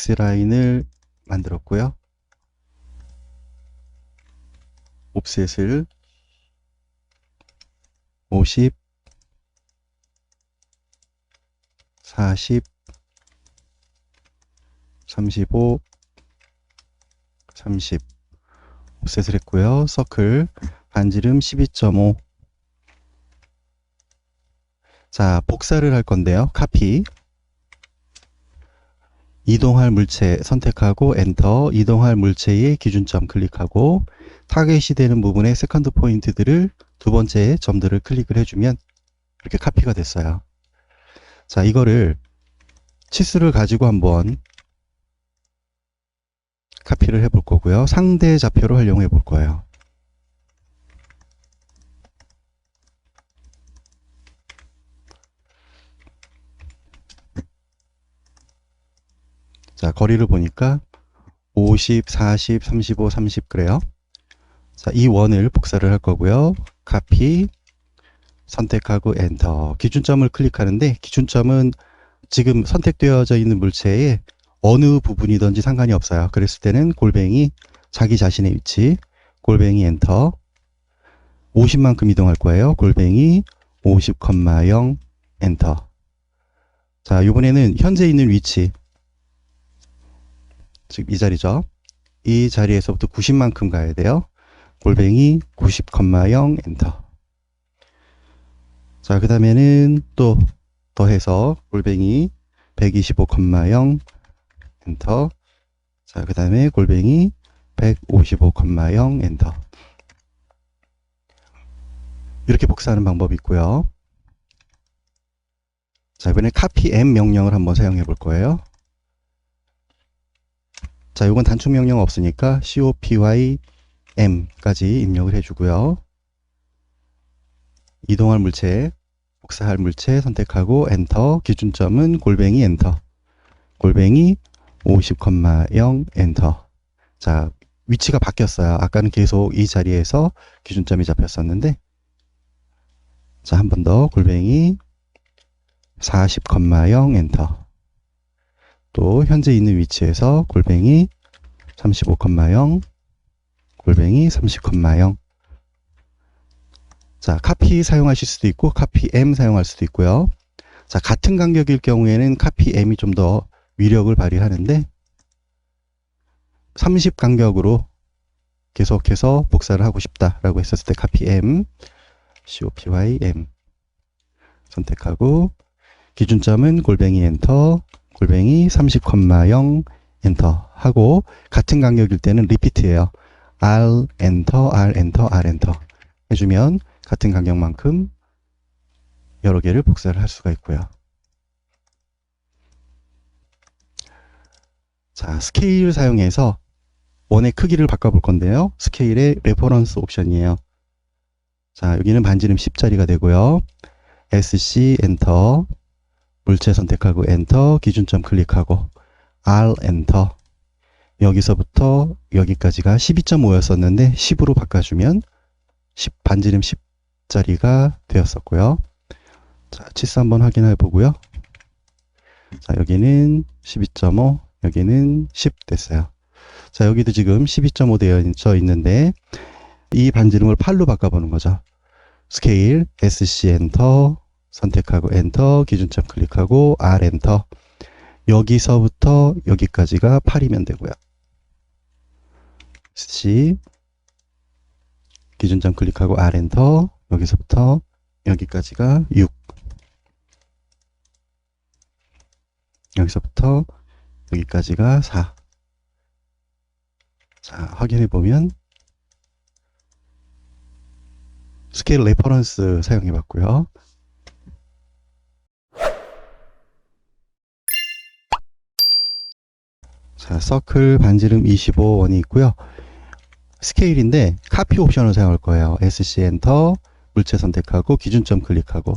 X라인을 만들었고요. 옵셋을 50, 40, 35, 30 옵셋을 했고요. 서클 반지름 12.5 자, 복사를 할 건데요. 카피 이동할 물체 선택하고 엔터 이동할 물체의 기준점 클릭하고 타겟이 되는 부분의 세컨드 포인트들을 두 번째 점들을 클릭을 해주면 이렇게 카피가 됐어요. 자, 이거를 치수를 가지고 한번 카피를 해볼 거고요. 상대 좌표로 활용해 볼 거예요. 자, 거리를 보니까 50, 40, 35, 30 그래요. 자, 이 원을 복사를 할 거고요. 카피, 선택하고 엔터. 기준점을 클릭하는데 기준점은 지금 선택되어져 있는 물체에 어느 부분이든지 상관이 없어요. 그랬을 때는 골뱅이 자기 자신의 위치, 골뱅이 엔터. 50만큼 이동할 거예요. 골뱅이 50,0 엔터. 자, 이번에는 현재 있는 위치, 지금 이 자리죠. 이 자리에서부터 90만큼 가야 돼요. 골뱅이 90,0 엔터. 자, 그 다음에는 또 더해서 골뱅이 125,0 엔터. 자, 그 다음에 골뱅이 155,0 엔터. 이렇게 복사하는 방법이 있고요. 자, 이번에 copy m 명령을 한번 사용해 볼 거예요. 자, 이건 단축 명령 없으니까 copy m까지 입력을 해주고요. 이동할 물체, 복사할 물체 선택하고 엔터, 기준점은 골뱅이 엔터, 골뱅이 50,0 엔터. 자, 위치가 바뀌었어요. 아까는 계속 이 자리에서 기준점이 잡혔었는데, 자, 한 번 더 골뱅이 40,0 엔터. 또 현재 있는 위치에서 골뱅이 35,0 골뱅이 30,0 자, 카피 사용하실 수도 있고 카피 M 사용할 수도 있고요. 자, 같은 간격일 경우에는 카피 M이 좀 더 위력을 발휘하는데 30 간격으로 계속해서 복사를 하고 싶다라고 했었을 때 카피 M COPY M 선택하고 기준점은 골뱅이 엔터 골뱅이 30,0 엔터 하고 같은 간격일 때는 리피트예요. R 엔터 R 엔터 R 엔터 해주면 같은 간격만큼 여러 개를 복사를 할 수가 있고요. 자, 스케일 사용해서 원의 크기를 바꿔볼 건데요. 스케일의 레퍼런스 옵션이에요. 자, 여기는 반지름 10짜리가 되고요. SC 엔터 물체 선택하고 엔터 기준점 클릭하고 R 엔터 여기서부터 여기까지가 12.5였었는데 10으로 바꿔주면 10 반지름 10짜리가 되었었고요. 자, 치수 한번 확인해 보고요. 자, 여기는 12.5, 여기는 10 됐어요. 자, 여기도 지금 12.5 되어 있는데 이 반지름을 8로 바꿔보는 거죠. 스케일, SC 엔터, 선택하고 엔터, 기준점 클릭하고 R 엔터. 여기서부터 여기까지가 8이면 되고요. C 기준점 클릭하고 R 엔터. 여기서부터 여기까지가 6. 여기서부터 여기까지가 4. 자, 확인해 보면 스케일 레퍼런스 사용해 봤고요. 서클 반지름 25원이 있고요. 스케일인데 카피 옵션을 사용할 거예요. SC 엔터 물체 선택하고 기준점 클릭하고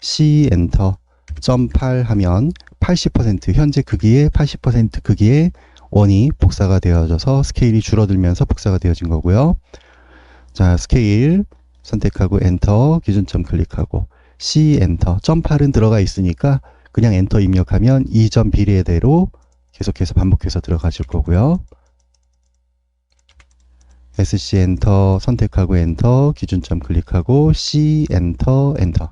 C 엔터 점8 하면 80% 현재 크기의 80% 크기의 원이 복사가 되어져서 스케일이 줄어들면서 복사가 되어진 거고요. 자, 스케일 선택하고 엔터 기준점 클릭하고 C 엔터 점8은 들어가 있으니까 그냥 엔터 입력하면 이점 비례대로 계속해서 반복해서 들어가실 거고요. SC 엔터 선택하고 엔터 기준점 클릭하고 C 엔터 엔터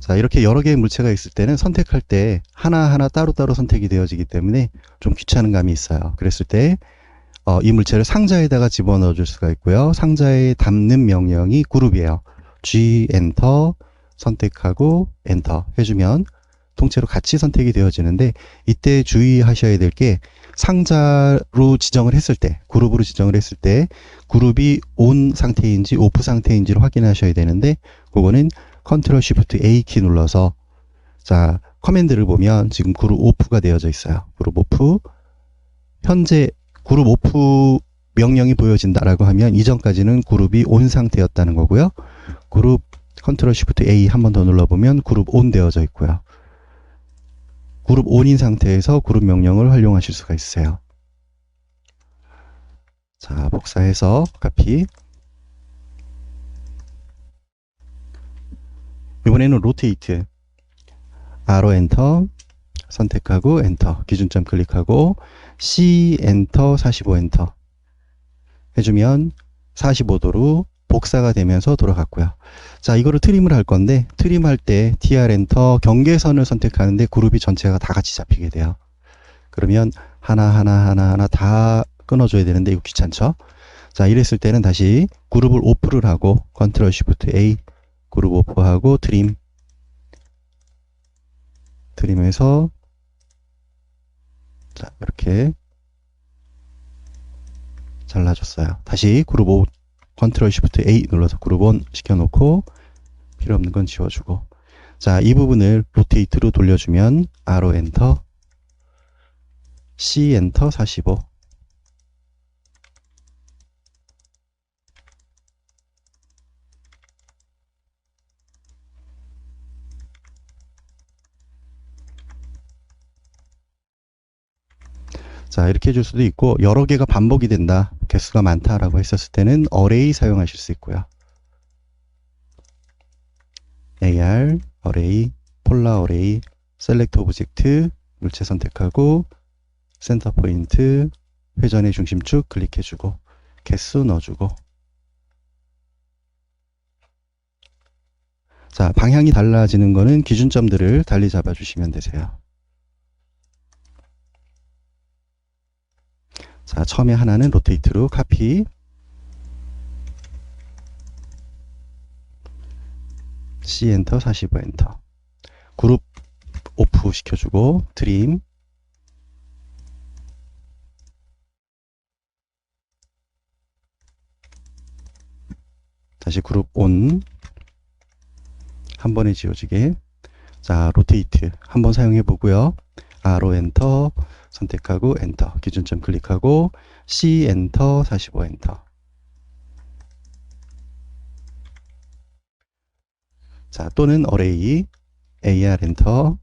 자 이렇게 여러 개의 물체가 있을 때는 선택할 때 하나하나 따로따로 선택이 되어지기 때문에 좀 귀찮은 감이 있어요 그랬을 때 어, 이 물체를 상자에다가 집어넣어 줄 수가 있고요. 상자에 담는 명령이 그룹이에요. G 엔터 선택하고 엔터 해주면 통째로 같이 선택이 되어지는데 이때 주의하셔야 될 게 상자로 지정을 했을 때 그룹으로 지정을 했을 때 그룹이 온 상태인지 오프 상태인지를 확인하셔야 되는데 그거는 컨트롤 쉬프트 A 키 눌러서 자 커맨드를 보면 지금 그룹 오프가 되어져 있어요. 그룹 오프 현재 그룹 오프 명령이 보여진다라고 하면 이전까지는 그룹이 온 상태였다는 거고요 그룹 컨트롤 쉬프트 A 한 번 더 눌러보면 그룹 온 되어져 있고요. 그룹 온인 상태에서 그룹 명령을 활용하실 수가 있어요. 자, 복사해서 카피. 이번에는 로테이트. 아로 엔터 선택하고 엔터 기준점 클릭하고 C 엔터 45 엔터 해주면 45도로 복사가 되면서 돌아갔고요. 자, 이거를 트림을 할 건데 트림할 때 TR 엔터 경계선을 선택하는데 그룹이 전체가 다 같이 잡히게 돼요. 그러면 하나하나 하나하나 다 끊어줘야 되는데 이거 귀찮죠? 자, 이랬을 때는 다시 그룹을 오프를 하고 컨트롤 쉬프트 A 그룹 오프하고 트림 트림해서 자, 이렇게 잘라줬어요. 다시 그룹 오 컨트롤 쉬프트 A 눌러서 그룹 온 시켜놓고 필요 없는 건 지워주고 자 이 부분을 로테이트로 돌려주면 R로 엔터 C 엔터 45 자, 이렇게 해줄 수도 있고, 여러 개가 반복이 된다, 개수가 많다라고 했었을 때는 array 사용하실 수 있고요. AR, array, select object, 물체 선택하고, 센터 포인트, 회전의 중심축 클릭해주고, 개수 넣어주고, 자, 방향이 달라지는 거는 기준점들을 달리 잡아주시면 되세요. 자, 처음에 하나는 로테이트로 카피. C 엔터 45 엔터. 그룹 오프 시켜주고 트림. 다시 그룹 온. 한 번에 지워지게. 자, 로테이트 한번 사용해 보고요. R로 엔터. 선택하고 엔터 기준점 클릭하고 C 엔터 45 엔터. 자 또는 array AR 엔터